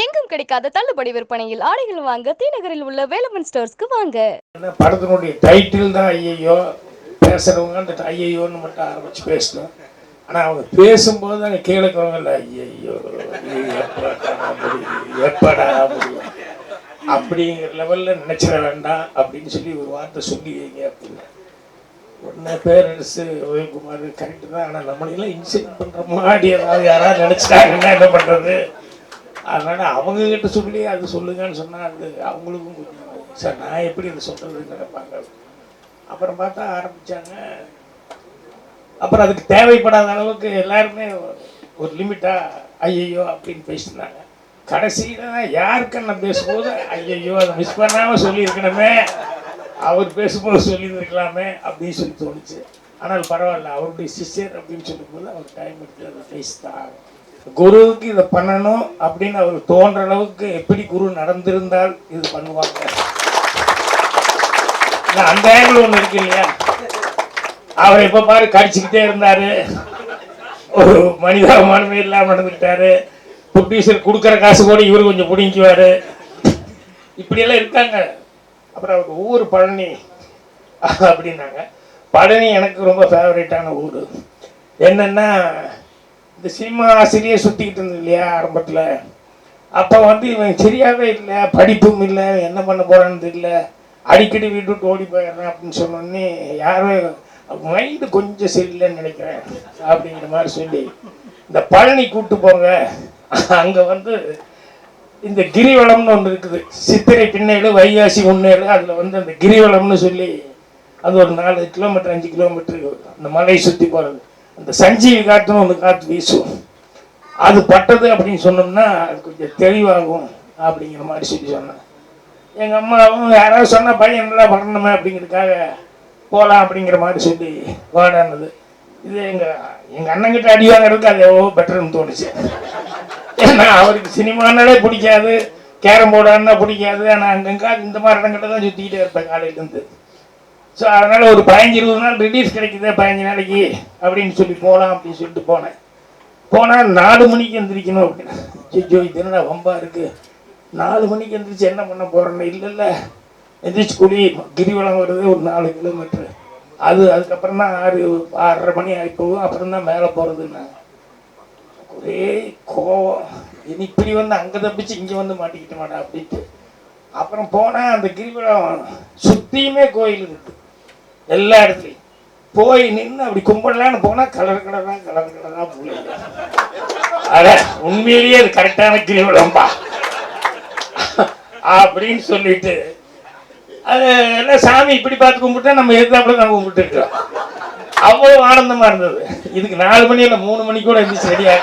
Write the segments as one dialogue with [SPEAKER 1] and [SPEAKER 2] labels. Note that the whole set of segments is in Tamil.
[SPEAKER 1] எங்கும் கிடைக்காத தள்ளுபடி விற்பனையில் ஆடைகள் வாங்க தீநகரில் உள்ள வேலமன் ஸ்டோர்ஸ்க்கு வாங்க.
[SPEAKER 2] ஏன்னா படத்தினுடைய டைட்டில் தான் ஐயையோ பேசுகிறவங்க அந்த ஐயையோன்னு மட்டும் ஆரம்பிச்சு பேசணும். ஆனால் அவங்க பேசும்போது தான் கீழே இருக்கிறவங்கல்ல ஐயையோ எப்படா அப்படிங்கிற லெவலில் நினச்சிட வேண்டாம் அப்படின்னு சொல்லி ஒரு வார்த்தை சொல்லி வைங்க அப்படின்னு. உடனே பேரண்ட்ஸு உதயகுமார் கரெக்டு தான். ஆனால் நம்மளையெல்லாம் இன்சல்ட் பண்ணுற மாதிரி ஏதாவது யாராவது நினச்சிட்டாங்கன்னா என்ன பண்ணுறது அதனால் அவங்கக்கிட்ட சொல்லி அது சொல்லுங்கன்னு சொன்னால் அது அவங்களுக்கும் கொஞ்சம் சார் நான் எப்படி இதை சொல்கிறதுன்னு நினைப்பாங்க? அப்புறம் பார்த்தா ஆரம்பித்தாங்க அப்புறம் அதுக்கு தேவைப்படாத அளவுக்கு எல்லாருமே ஒரு லிமிட்டாக ஐயையோ அப்படின்னு பேசினாங்க. கடைசியில் தான் யாருக்கு நான் பேசும்போது ஐயையோ அதை மிஸ் பண்ணாமல் சொல்லியிருக்கணுமே. அவர் பேசும்போது சொல்லியிருக்கலாமே அப்படின்னு சொல்லி தோணுச்சு. ஆனால் பரவாயில்ல அவருடைய சிஸ்டர் அப்படின்னு சொல்லும்போது அவர் டைம் எடுத்து அதை பேசிதான் குருவுக்கு இதை பண்ணணும் அப்படின்னு அவர் தோன்ற அளவுக்கு எப்படி குரு நடந்திருந்தால் இது பண்ணுவாங்க? அந்த ஆங்கிள் ஒன்று இருக்கு இல்லையா? அவர் எப்போ பாரு கடிச்சுக்கிட்டே இருந்தாரு. ஒரு மனிதாபிமானமே இல்லாமல் நடந்துக்கிட்டாரு. புட்டீசர் கொடுக்குற காசு கூட இவர் கொஞ்சம் பிடிக்குவாரு இப்படியெல்லாம் இருக்காங்க. அப்புறம் அவருக்கு ஊர் பழனி அப்படின்னாங்க. பழனி எனக்கு ரொம்ப ஃபேவரேட்டான ஊர். என்னென்னா இந்த சினிமா ஆசிரியர் சுற்றிக்கிட்டு இருந்தது இல்லையா ஆரம்பத்தில். அப்போ வந்து இவன் சரியாகவே இல்லை படிப்பும் இல்லை என்ன பண்ண போகிறான்னு தெரியல. அடிக்கடி வீட்டு விட்டு ஓடி போயிடுறேன் அப்படின்னு சொன்னோடனே யாரும் மைண்டு கொஞ்சம் சரியில்லைன்னு நினைக்கிறேன் அப்படிங்கிற மாதிரி சொல்லி இந்த பழனி கூட்டு போங்க. அங்கே வந்து இந்த கிரிவலம்னு ஒன்று இருக்குது. சித்திரை பின்னேழு வைகாசி முன்னேழு அதில் வந்து அந்த கிரிவலம்னு சொல்லி அது ஒரு நாலு கிலோமீட்டர் அஞ்சு கிலோமீட்டர் அந்த மலையை சுற்றி போகிறது அந்த சஞ்சீவி காற்றுன்னு ஒன்று காற்று வீசும் அது பட்டது அப்படின்னு சொன்னோம்னா அது கொஞ்சம் தெளிவாகும் அப்படிங்கிற மாதிரி சொல்லி சொன்னேன் எங்கள் அம்மாவும் யாராவது சொன்னால் பையன் நல்லா வரணுமே அப்படிங்கிறதுக்காக போகலாம் அப்படிங்கிற மாதிரி சொல்லி வாடானது. இது எங்கள் எங்கள் அண்ணங்கிட்ட அடி வாங்குறதுக்கு அது எவ்வளோ பெட்டர்னு தோணுச்சு. ஏன்னா அவருக்கு சினிமானாலே பிடிக்காது கேரம் போர்டானா பிடிக்காது ஆனால் அங்கங்கே இந்த மாதிரி இடங்கள்ல தான் சுற்றிக்கிட்டே இருப்பேன் காலையிலேருந்து. ஸோ அதனால் ஒரு பதினஞ்சு இருபது நாள் ரிலீஃப் கிடைக்குது பதினஞ்சு நாளைக்கு அப்படின்னு சொல்லி போகலாம் அப்படின்னு சொல்லிட்டு போனேன். போனால் நாலு மணிக்கு எந்திரிக்கணும் அப்படின்னு. ஜோ இது என்ன வம்பா இருக்குது நாலு மணிக்கு எந்திரிச்சு என்ன பண்ண போகிறேன்னு இல்லை இல்லை எந்திரிச்சு குடி கிரிவலம் வருது ஒரு நாலு கிலோமீட்ரு அது அதுக்கப்புறம் தான் ஆறு ஆறரை மணி ஆகி போகும். அப்புறம் தான் மேலே போகிறதுன்னா ஒரே கோவம். இனி இப்படி வந்து அங்கே தப்பிச்சு இங்கே வந்து மாட்டிக்கிட்ட மாட்டேன் அப்படின்ட்டு. அப்புறம் போனால் அந்த கிரிவலம் சுற்றியுமே கோயில் இருக்குது எல்லா இடத்துலையும். போய் நின்று அப்படி கும்பிடலான்னு போனால் கலர் கலராக கலர் கலராக புள்ளி. அட உண்மையிலேயே அது கரெக்டான கிரிவலம்பா. அப்படின்னு சொல்லிட்டு அது எல்லாம் சாமி இப்படி பார்த்து கும்பிட்டா நம்ம எதிர்த்தாப்புல நம்ம கும்பிட்டு இருக்கோம். அவ்வளோ ஆனந்தமா இருந்தது. இதுக்கு நாலு மணி இல்லை மூணு மணி கூட இருந்து சரியாக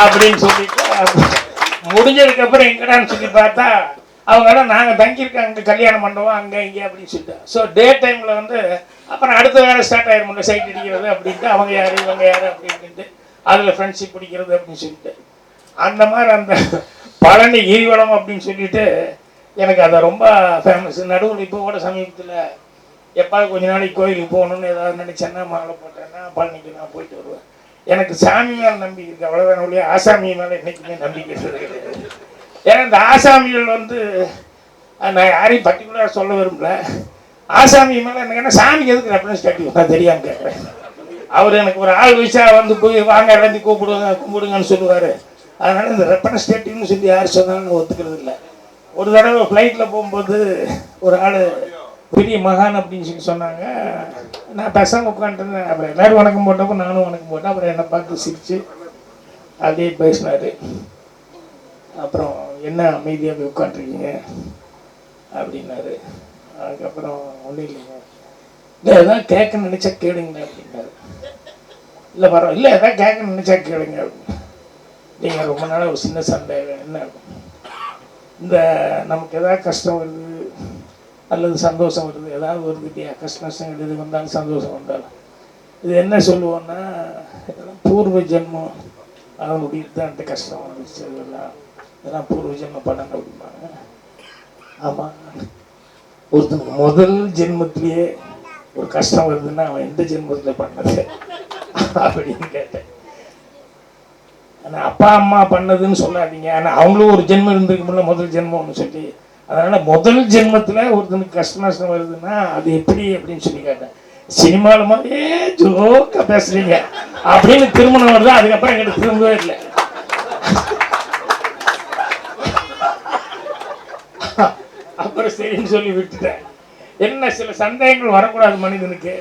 [SPEAKER 2] அப்படின்னு சொல்லிட்டு முடிஞ்சதுக்கப்புறம் எங்கடான்னு சொல்லி பார்த்தா அவங்கெல்லாம் நாங்கள் தங்கியிருக்கோம் அங்கே கல்யாண மண்டபம் அங்கே இங்கே அப்படின்னு சொல்லிட்டு. ஸோ டே டைமில் வந்து அப்புறம் அடுத்த வேலை ஸ்டார்ட் ஆயிருமுல்ல சைட் அடிக்கிறது அப்படின்ட்டு அவங்க யார் இவங்க யார் அப்படின்ட்டு அதில் ஃப்ரெண்ட்ஷிப் பிடிக்கிறது அப்படின்னு சொல்லிட்டு. அந்த மாதிரி அந்த பழனி கிரிவலம் அப்படின்னு சொல்லிட்டு எனக்கு அதை ரொம்ப ஃபேமஸ் நடுவில் இப்போ கூட சமீபத்தில் எப்பாவது கொஞ்ச நாளைக்கு கோயிலுக்கு போகணும்னு ஏதாவது நினச்சேன்னா மாலை போட்டேன்னா பழனிக்கு நான் போயிட்டு வருவேன். எனக்கு சாமி மேலே நம்பிக்கை இருக்குது அவ்வளோதான் ஒழிய ஆசாமி மேலே என்றைக்குமே நம்பிக்கை இருக்குது கிடையாது ஏன்னா இந்த ஆசாமிகள் வந்து நான் யாரையும் பர்டிகுலராக சொல்ல விரும்பல. ஆசாமி மேலே எனக்கு என்ன சாமிக்கு எதுக்கு ரெஃபரன்ஸ் கட்டி நான் தெரியாமல் கேட்குறேன் அவர் எனக்கு ஒரு ஆள் வயசா வந்து போய் வாங்க எல்லாத்தையும் கூப்பிடுங்க கும்பிடுங்கன்னு சொல்லுவார். அதனால் இந்த ரெஃபரன்ஸ் கட்டின்னு சொல்லி யார் சொன்னாலும் ஒத்துக்கிறது இல்லை. ஒரு தடவை ஃப்ளைட்டில் போகும்போது ஒரு ஆள் பெரிய மகான் அப்படின்னு சொல்லி சொன்னாங்க. நான் பேசாமல் உட்காந்துருந்தேன் அப்புறம் எல்லாரும் வணக்கம் போட்டப்போ நானும் வணக்கம் போட்டேன். அப்புறம் என்னை பார்த்து சிரித்து அப்படியே பேசினார். அப்புறம் என்ன அமைதியாக போய் உட்காந்துருக்கீங்க அப்படின்னாரு. அதுக்கப்புறம் ஒன்றும் இல்லைங்க. இல்லை எதாவது கேட்க நினச்சா கேளுங்க அப்படின்னாரு. இல்லை பரவாயில்ல இல்லை எதாவது கேட்க நினச்சா கேளுங்க அப்படின்னு. நீங்கள் ரொம்ப நாளாக ஒரு சின்ன சண்டை என்ன இந்த நமக்கு எதாவது கஷ்டம் வருது அல்லது சந்தோஷம் வருது ஏதாவது வருது இல்லையா? கஷ்ட நஷ்டங்கள் எது வந்தாலும் சந்தோஷம் வந்தாலும். இது என்ன சொல்லுவோன்னா பூர்வ ஜென்மம். அதனுடைய தான் அந்த கஷ்டம் வந்துச்சு அதெல்லாம். இதெல்லாம் பூர்வ ஜென்ம படம் அப்படிம்பாங்க ஆமாம் ஒருத்தனுக்கு முதல் ஜென்மத்திலேயே ஒரு கஷ்டம் வருதுன்னா அவன் எந்த ஜென்மத்தில் பண்ணது? அப்படின்னு கேட்டேன். ஆனால் அப்பா அம்மா பண்ணதுன்னு சொல்லாதீங்க. ஆனால் அவங்களும் ஒரு ஜென்மம் இருந்திருக்குமில்ல முதல் ஜென்மம்னு சொல்லி. அதனால் முதல் ஜென்மத்தில் ஒருத்தனுக்கு கஷ்ட நஷ்டம் வருதுன்னா அது எப்படி அப்படின்னு சொல்லி கேட்டேன். சினிமாவில் மாதிரியே ஜோக்காக பேசுகிறீங்க அப்படின்னு திருமணம் வருது அதுக்கப்புறம் எங்கிட்ட திரும்பவே இல்லை. அப்புறம் சரின்னு சொல்லி விட்டுட்டேன். என்ன சில சந்தேகங்கள் வரக்கூடாது மனிதனுக்கு.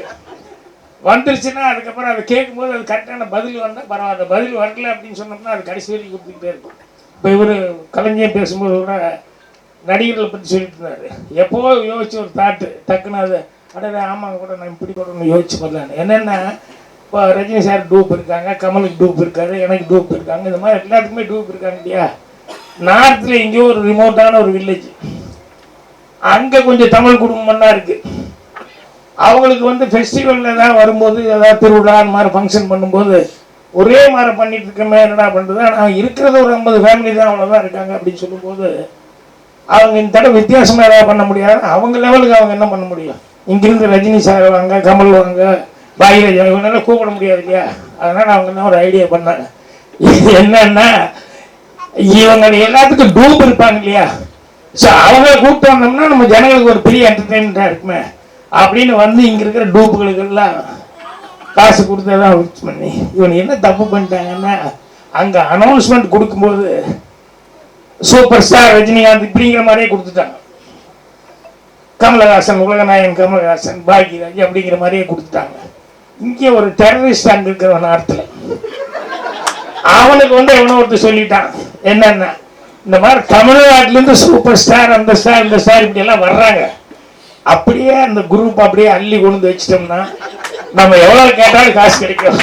[SPEAKER 2] வந்துருச்சுன்னா அதுக்கப்புறம் அதை கேட்கும்போது அது கரெக்டான பதில் வந்தால் பரவாயில்ல பதில் வரல அப்படின்னு சொன்னோம்னா அது கடைசி வரைக்கும் கொடுத்துக்கிட்டே இருக்கும். இப்போ இவர் கலைஞர் பேசும்போது கூட நடிகர்களை பற்றி சொல்லிட்டு இருந்தார். எப்போ யோசிச்சு ஒரு தாட்டு டக்குன்னு அது அடடே ஆமாங்க கூட நான் இப்படி கூட ஒன்று யோசிச்சு பண்ணலான்னு என்னென்னா இப்போ ரஜினி சார் டூப் இருக்காங்க கமலுக்கு டூப் இருக்காரு எனக்கு டூப் இருக்காங்க இந்த மாதிரி எல்லாத்துக்குமே டூப் இருக்காங்க இல்லையா? நார்த்தில் எங்கேயோ ஒரு ரிமோட்டான ஒரு வில்லேஜ் அங்கே கொஞ்சம் தமிழ் குடும்பம்லாம் இருக்குது அவங்களுக்கு வந்து ஃபெஸ்டிவல் ஏதாவது வரும்போது ஏதாவது திருவிழா அந்த மாதிரி ஃபங்க்ஷன் பண்ணும்போது ஒரே மாதிரி பண்ணிட்டு இருக்கமே என்னடா பண்ணுறது ஆனால் இருக்கிறது ஒரு ஐம்பது ஃபேமிலி தான் அவ்வளோதான் இருக்காங்க அப்படின்னு சொல்லும்போது அவங்க இந்த தடவை வித்தியாசமாக ஏதாவது பண்ண முடியாது. அவங்க லெவலுக்கு அவங்க என்ன பண்ண முடியும்? இங்கிருந்து ரஜினி சார் வாங்க கமல் வாங்க பாகிராஜ் வாங்க இவங்களால கூப்பிட முடியாது இல்லையா? அதனால் அவங்க என்ன ஒரு ஐடியா பண்ணாங்க? இது என்னன்னா இவங்க எல்லாத்துக்கும் டூப் இருப்பாங்க இல்லையா? ஸோ அவங்கள கூப்பிட்டு வந்தோம்னா நம்ம ஜனங்களுக்கு ஒரு பெரிய என்டர்டெயின்மெண்ட்டாக இருக்குமே. அப்படின்னு வந்து இங்கே இருக்கிற டூப்புகளுக்கெல்லாம் காசு கொடுத்ததான் ஃபிக்ஸ் பண்ணி இவன் என்ன தப்பு பண்ணிட்டாங்கன்னா அங்கே அனௌன்ஸ்மெண்ட் கொடுக்கும்போது சூப்பர் ஸ்டார் ரஜினிகாந்த் இப்படிங்கிற மாதிரியே கொடுத்துட்டாங்க. கமலஹாசன் உலகநாயகன் கமலஹாசன் பாக்யராஜ் அப்படிங்கிற மாதிரியே கொடுத்துட்டாங்க. இங்கே ஒரு டெரரிஸ்ட் அங்கே இருக்கிறவன் நாட்டில் அவனுக்கு வந்து எவனோ ஒருத்தர் சொல்லிட்டான் என்னென்ன இந்த மாதிரி தமிழ்நாட்டிலேருந்து சூப்பர் ஸ்டார் அந்த ஸ்டார் இந்த ஸ்டார் இப்படி எல்லாம் வர்றாங்க. அப்படியே அந்த குரூப் அப்படியே அள்ளி கொண்டு வந்து வச்சிட்டோம்னா நம்ம எவ்வளோ கேட்டாலும் காசு கிடைக்கும்.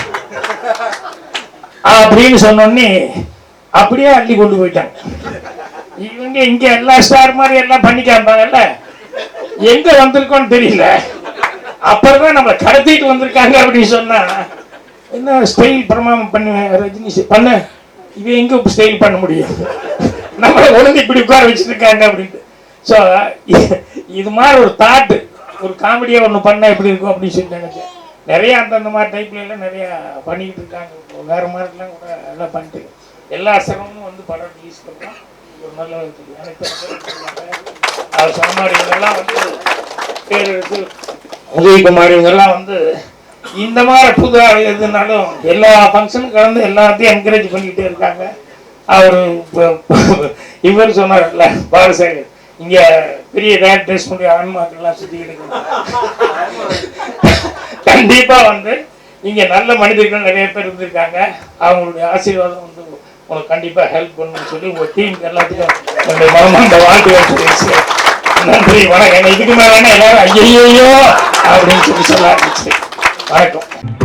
[SPEAKER 2] அப்படின்னு சொன்னோடனே அப்படியே அள்ளி கொண்டு போயிட்டாங்க. இவங்க இங்கே எல்லா ஸ்டார் மாதிரி எல்லாம் பண்ணி காமிப்பாங்கல்ல? எங்க வந்திருக்கோன்னு தெரியல. அப்புறம் நம்ம கடத்திட்டு வந்திருக்காங்க அப்படின்னு சொன்னா என்ன ஸ்டைல் பிரமாணம் பண்ணுவேன் ரஜினி பண்ண. இவன் எங்க ஸ்டைல் பண்ண முடியும்? நம்மளை ஒழுங்கு இப்படி உட்கார வச்சுருக்காங்க அப்படின்ட்டு. ஸோ இது மாதிரி ஒரு தாட்டு ஒரு காமெடியாக ஒன்று பண்ணால் எப்படி இருக்கும் அப்படின்னு சொல்லி நினைச்சேன். நிறையா அந்தந்த மாதிரி டைப்ல நிறையா பண்ணிக்கிட்டு இருக்காங்க. வேறு மாதிரிலாம் கூட எல்லாம் பண்ணிட்டு எல்லா சிரமமும் வந்து படம் ரிலீஸ் பண்ணலாம் ஒரு நல்ல அவர் சொன்ன மாதிரி இவங்கெல்லாம் வந்து பேர் எடுத்து உதயகுமார் இவங்கெல்லாம் வந்து இந்த மாதிரி புது எதுனாலும் எல்லா ஃபங்க்ஷனும் கலந்து எல்லாத்தையும் என்கரேஜ் பண்ணிக்கிட்டே இருக்காங்க. அவர் இவர் சொன்னார்ல பாலசேகர் இங்க பெரிய டேரக்டர்ஸ் முடிய ஆன்மாக்கள்லாம் கிடைக்கும் கண்டிப்பா வந்து இங்க நல்ல மனிதர்கள் நிறைய பேர் இருந்திருக்காங்க. அவங்களுடைய ஆசீர்வாதம் வந்து உங்களுக்கு கண்டிப்பா ஹெல்ப் பண்ணணும்னு சொல்லி உங்க டீம் எல்லாத்துக்கும் என்னுடைய மனமார்ந்த வாழ்த்துக்கள் நன்றி வணக்கம். இதுக்கு மேல எல்லாரும் ஐயோ அப்படின்னு சொல்லி சொல்ல ஆரம்பிச்சு. வணக்கம்.